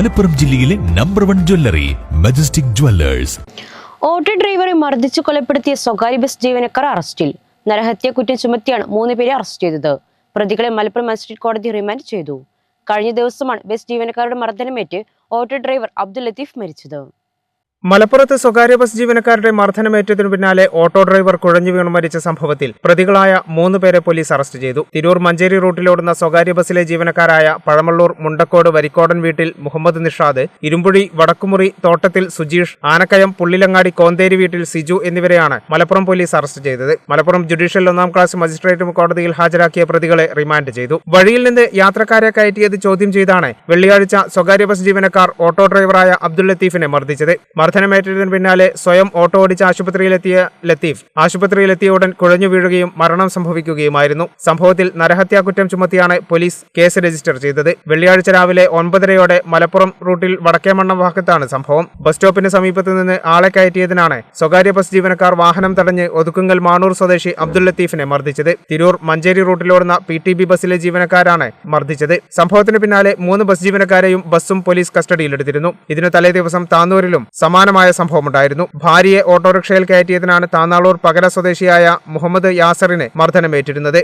മലപ്പുറം ജില്ലയിലെ number one jewellery Majestic Jewellers auto ഡ്രൈവറെ മർദ്ദിച്ചു കൊലപ്പെടുത്തിയ സ്വകാര്യ ബസ് ജീവനക്കാർ അറസ്റ്റിൽ. നരഹത്യ കുറ്റം ചുമത്തിയാണ് മൂന്ന് പേരെ അറസ്റ്റ് ചെയ്തത്. പ്രതികളെ മലപ്പുറം മജിസ്ട്രേറ്റ് കോടതി റിമാൻഡ് ചെയ്തു. കഴിഞ്ഞ ദിവസമാണ് ബസ് ജീവനക്കാരുടെ മർദ്ദനമേറ്റ് ഓട്ടോ ഡ്രൈവർ അബ്ദുൽ ലത്തീഫ് മരിച്ചത്. മലപ്പുറത്ത് സ്വകാര്യ ബസ് ജീവനക്കാരുടെ മർദ്ദനമേറ്റതിനു പിന്നാലെ ഓട്ടോ ഡ്രൈവർ കുഴഞ്ഞു വീണു മരിച്ച സംഭവത്തിൽ പ്രതികളായ മൂന്ന് പേരെ പോലീസ് അറസ്റ്റ് ചെയ്തു. തിരൂർ മഞ്ചേരി റൂട്ടിലോടുന്ന സ്വകാര്യ ബസ്സിലെ ജീവനക്കാരായ പഴമള്ളൂർ മുണ്ടക്കോട് വരിക്കോടൻ വീട്ടിൽ മുഹമ്മദ് നിഷാദ് ഇരുമ്പുഴി വടക്കുമുറി തോട്ടത്തിൽ സുജീഷ് ആനക്കയം പുള്ളിലങ്ങാടി കോന്തേരി വീട്ടിൽ സിജു എന്നിവരെയാണ് മലപ്പുറം പോലീസ് അറസ്റ്റ് ചെയ്തത്. മലപ്പുറം ജുഡീഷ്യൽ ഒന്നാം ക്ലാസ് മജിസ്ട്രേറ്റ് കോടതിയിൽ ഹാജരാക്കിയ പ്രതികളെ റിമാൻഡ് ചെയ്തു. വഴിയിൽ നിന്ന് യാത്രക്കാരെ കയറ്റിയത് ചോദ്യം ചെയ്താണ് വെള്ളിയാഴ്ച സ്വകാര്യ ബസ് ജീവനക്കാർ ഓട്ടോ ഡ്രൈവറായ അബ്ദുൾ ലത്തീഫിനെ മർദ്ദിച്ചത്. മർദ്ദനമേറ്റതിന് പിന്നാലെ സ്വയം ഓട്ടോ ഓടിച്ച് ആശുപത്രിയിലെത്തിയ ലത്തീഫ്. ആശുപത്രിയിലെത്തിയ ഉടൻ കുഴഞ്ഞു വീഴുകയും മരണം സംഭവിക്കുകയുമായിരുന്നു. സംഭവത്തിൽ നരഹത്യാ കുറ്റം ചുമത്തിയാണ് പോലീസ് കേസ് രജിസ്റ്റർ ചെയ്തത്. വെള്ളിയാഴ്ച രാവിലെ ഒൻപതരയോടെ മലപ്പുറം റൂട്ടിൽ വടക്കേമണ്ണം ഭാഗത്താണ് സംഭവം. ബസ് സ്റ്റോപ്പിന് സമീപത്ത് നിന്ന് ആളെ കയറ്റിയതിനാണ് സ്വകാര്യ ബസ് ജീവനക്കാർ വാഹനം തടഞ്ഞ് ഒതുക്കുങ്ങൽ മാണൂർ സ്വദേശി അബ്ദുൽ ലത്തീഫിനെ മർദ്ദിച്ചത്. തിരൂർ മഞ്ചേരി റൂട്ടിലോടുന്ന പി ടി ബി ബസ്സിലെ ജീവനക്കാരാണ് മർദ്ദിച്ചത്. സംഭവത്തിന് പിന്നാലെ മൂന്ന് ബസ് ജീവനക്കാരെയും ബസ്സും പോലീസ് കസ്റ്റഡിയിലെടുത്തിരുന്നു. ഇതിനു തലേ ദിവസം താന്നൂരിലും സമാനമായ സംഭവമുണ്ടായിരുന്നു. ഭാര്യയെ ഓട്ടോറിക്ഷയിൽ കയറ്റിയതിനാണ് താന്നാളൂർ പകര സ്വദേശിയായ മുഹമ്മദ് യാസറിനെ മർദ്ദനമേറ്റിരുന്നത്.